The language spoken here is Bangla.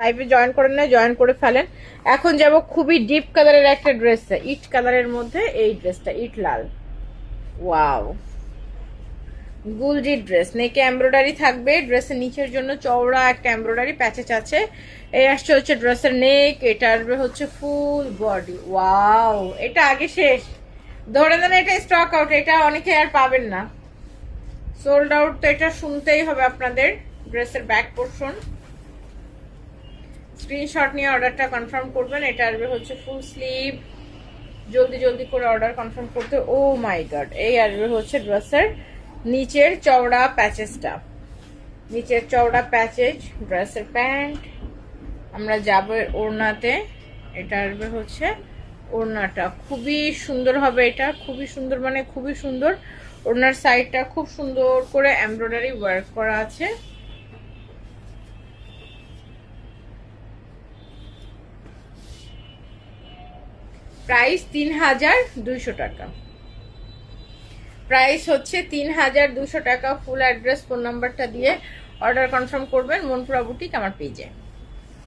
লাইভে জয়েন করেন না জয়েন করে ফেলেন। এখন যাব খুবই ডিপ কালারের একটা ড্রেস ইট কালারের মধ্যে এই ড্রেসটা ইট লাল। ওয়াও গুলজি ড্রেস নেকে এমব্রয়ডারি থাকবে। ড্রেসের নিচের জন্য চওড়া একটা এমব্রয়ডারি প্যাচেজ আছে। এই আসছে হচ্ছে ড্রেসের নেক এটা আসবে হচ্ছে ফুল বডি ওয়াও এটা আগে শেষ। ধরে নেন এটা স্টক আউট এটা অনেকে আর পাবেন না। সোল্ড আউট তো এটা শুনতেই হবে আপনাদের ড্রেসের ব্যাক পোর্শন স্ক্রিনশট নিয়ে অর্ডারটা কনফার্ম করবেন। এটা আসবে হচ্ছে ফুল স্লিভ জলদি জলদি করে অর্ডার কনফার্ম করতে। ও মাই গড এই আসবে হচ্ছে ড্রেসের নিচের চওড়া প্যাচেসটা নিচের চওড়া প্যাচেজ ড্রেসের প্যান্ট আমরা যাব ওড়নাতে। এটা আসবে হচ্ছে ওড়নাটা। খুবই সুন্দর হবে এটা। খুবই সুন্দর মানে খুবই সুন্দর। ওড়নার সাইডটা খুব সুন্দর করে এমব্রয়ডারি ওয়ার্ক করা আছে। প্রাইস তিন হাজার দুইশো টাকা। প্রাইস হচ্ছে তিন হাজার দুশো টাকা। ফুল অ্যাড্রেস ফোন নাম্বারটা দিয়ে অর্ডার কনফার্ম করবেন মনপুরা বুটিক আমার পেজে।